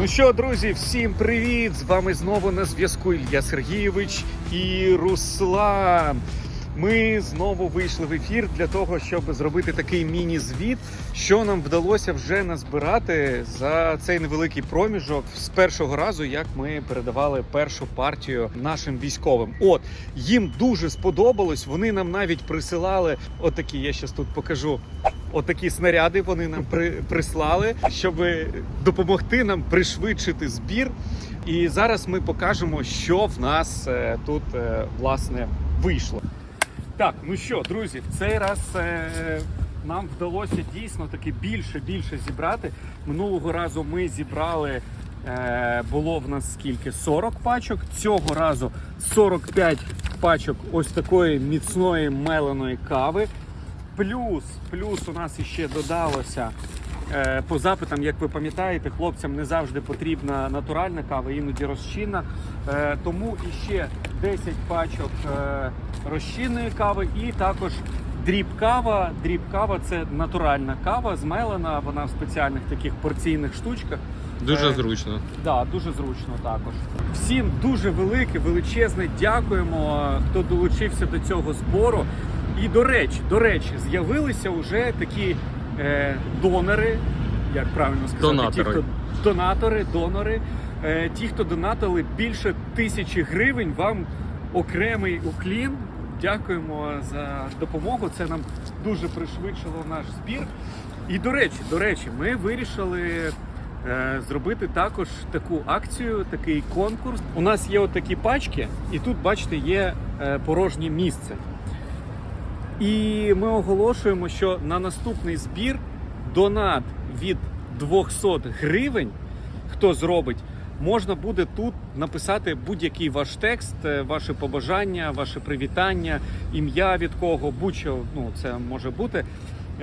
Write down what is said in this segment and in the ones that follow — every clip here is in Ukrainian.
Ну що, друзі, всім привіт! З вами знову на зв'язку Ілля Сергійович і Руслан. Ми знову вийшли в ефір для того, щоб зробити такий міні-звіт, що нам вдалося вже назбирати за цей невеликий проміжок з першого разу, як ми передавали першу партію нашим військовим. От їм дуже сподобалось. Вони нам навіть присилали отакі. Я зараз тут покажу. Отакі снаряди вони нам при, прислали, щоб допомогти нам пришвидшити збір. І зараз ми покажемо, що в нас е, тут е, власне вийшло. Так, ну що, друзі, в цей раз е, нам вдалося дійсно таки більше більше зібрати. Минулого разу ми зібрали. Е, було в нас скільки? 40 пачок. Цього разу 45 пачок ось такої міцної меленої кави. Плюс, плюс у нас іще додалося е, по запитам, як ви пам'ятаєте, хлопцям не завжди потрібна натуральна кава, іноді розчинна. Е, тому іще 10 пачок е, розчинної кави і також дріб кава. Дріб кава це натуральна кава, змелена, вона в спеціальних таких порційних штучках. Дуже Е, зручно. Да, дуже зручно також. Всім дуже велике, величезне дякуємо, хто долучився до цього збору. І до речі, до речі, з'явилися вже такі е, донори, як правильно сказати, Донатори. ті, хто донатори, донори. Е, ті, хто донатили більше тисячі гривень, вам окремий уклін. Дякуємо за допомогу. Це нам дуже пришвидшило наш збір. І до речі, до речі, ми вирішили е, зробити також таку акцію, такий конкурс. У нас є отакі пачки, і тут, бачите, є е, порожнє місце. І ми оголошуємо, що на наступний збір донат від 200 гривень, хто зробить, можна буде тут написати будь-який ваш текст, е, ваше побажання, ваше привітання, ім'я від кого, будь-що ну, це може бути.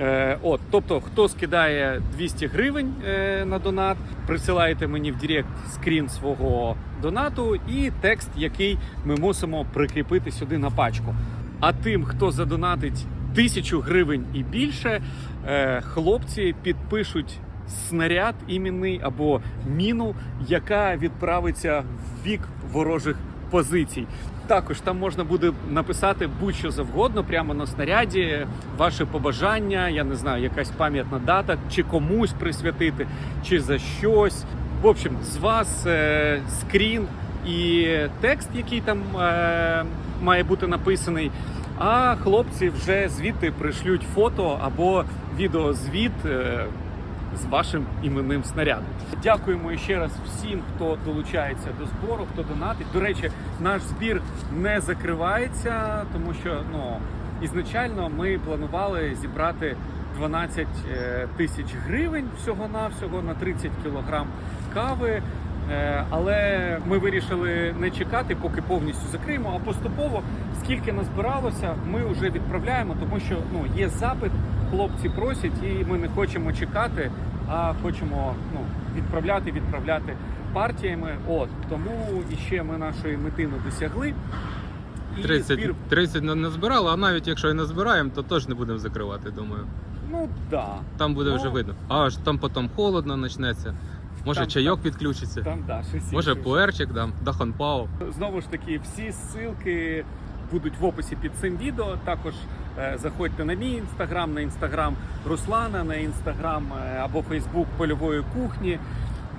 Е, от, тобто, хто скидає 200 гривень е, на донат, присилаєте мені в Директ скрін свого донату і текст, який ми мусимо прикріпити сюди на пачку. А тим, хто задонатить тисячу гривень і більше, е, хлопці підпишуть снаряд іменний або міну, яка відправиться в бік ворожих позицій. Також там можна буде написати будь-що завгодно прямо на снаряді, ваше побажання, я не знаю, якась пам'ятна дата, чи комусь присвятити, чи за щось. В общем, з вас е, скрін і текст, який там е, має бути написаний. А хлопці вже звідти пришлють фото або відеозвіт е, з вашим іменним снарядом. Дякуємо ще раз всім, хто долучається до збору, хто донатить. До речі, наш збір не закривається, тому що ну ізначально ми планували зібрати 12 е, тисяч гривень всього-навсього на 30 кілограм кави. Е, Але ми вирішили не чекати, поки повністю закриємо, а поступово, скільки назбиралося, ми вже відправляємо, тому що ну є запит, хлопці просять, і ми не хочемо чекати, а хочемо ну відправляти, відправляти партіями. От тому іще ми нашої мети не досягли. І 30, збір, 30 не збирали, а навіть якщо і не збираємо, то теж не будемо закривати, думаю. ну да, Там буде Ну. вже видно. А аж там потім холодно почнеться. Може Там- чайок підключиться. там да, щось Може інше пуерчик дам, даханпау. Знову ж таки, всі ссылки будуть в описі під цим відео. Також е, заходьте на мій інстаграм, на інстаграм Руслана, на інстаграм е, або Фейсбук польової кухні.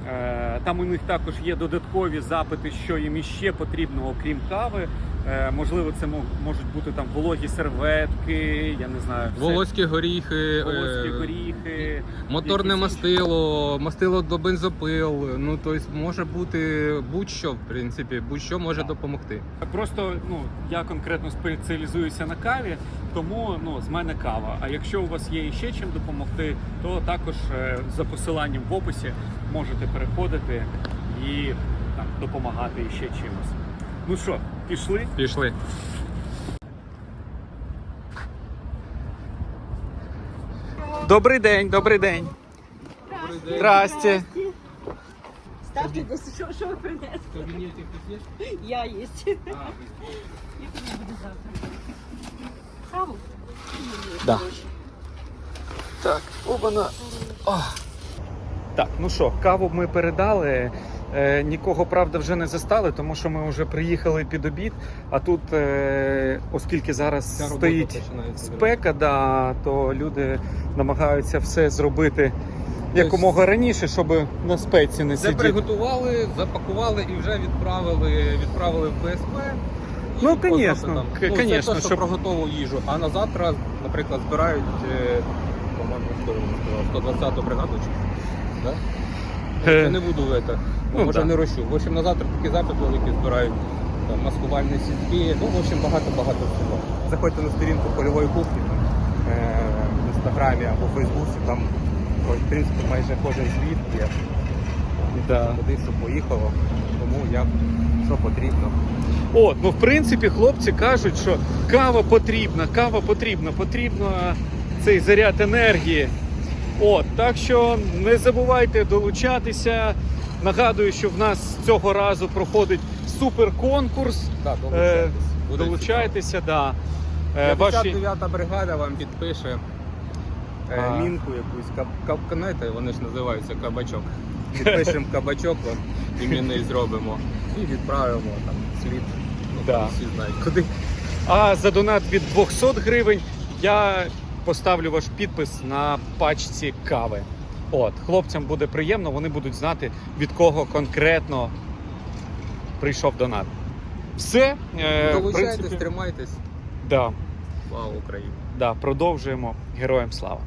Е, Там у них також є додаткові запити, що їм іще потрібно, окрім кави. Е, Можливо, це можуть бути там вологі серветки, я не знаю, все. Волоські горіхи, волоські е, горіхи, моторне якісь мастило, мастило до бензопил. Ну тобто може бути будь-що, в принципі, будь-що може Так. допомогти. Просто ну я конкретно спеціалізуюся на каві, тому ну з мене кава. А якщо у вас є іще чим допомогти, то також е, за посиланням в описі можете переходити і там допомагати іще чимось. Ну що, пішли? Пішли. Добрий день, добрий день. Здрасте. Ставте що, що ви принесли? Я їсть. І тоді буде завтра. Каву? Да. Так, обана. Так, ну що, каву ми передали. Е, нікого, правда, вже не застали, тому що ми вже приїхали під обід. А тут, е, оскільки зараз Ця стоїть спека, да, то люди намагаються все зробити якомога раніше, щоб на спеці не Це сидіти. приготували, запакували і вже відправили, відправили в ФСП. І Ну, по конечно, запитам. к- ну, конечно, те, що щоб- про готову їжу. А на завтра, наприклад, збирають, е, по-моєму, що я сказав, 120-ту бригаду чи да? Е, Я не буду в це, ну, може да. не рощу. В общем, на завтра такий запит великий збирають. Там, маскувальні сітки, ну, в общем, багато-багато всього. Заходьте на сторінку польової кухні там, е, в інстаграмі або в Фейсбуці, там, в принципі, майже кожен звіт є. Да. Куди що поїхало, кому як, що потрібно. От, ну в принципі, хлопці кажуть, що кава потрібна, кава потрібна, потрібно цей заряд енергії. От, так що не забувайте долучатися. Нагадую, що в нас цього разу проходить суперконкурс. Так, Е, долучайтесь. Долучайтеся, да. Е, Ваші... 59-та бригада вам підпише е, А. мінку якусь, знаєте, вони ж називаються кабачок. Підпишемо кабачок вам, імінний зробимо і відправимо там слід. Ну, Да. там всі знають куди. А за донат від 200 гривень я поставлю ваш підпис на пачці кави. От, хлопцям буде приємно, вони будуть знати, від кого конкретно прийшов донат. Все, е, в Долучайтесь, тримайтесь. да, Слава Україні! да, продовжуємо. Героям слава.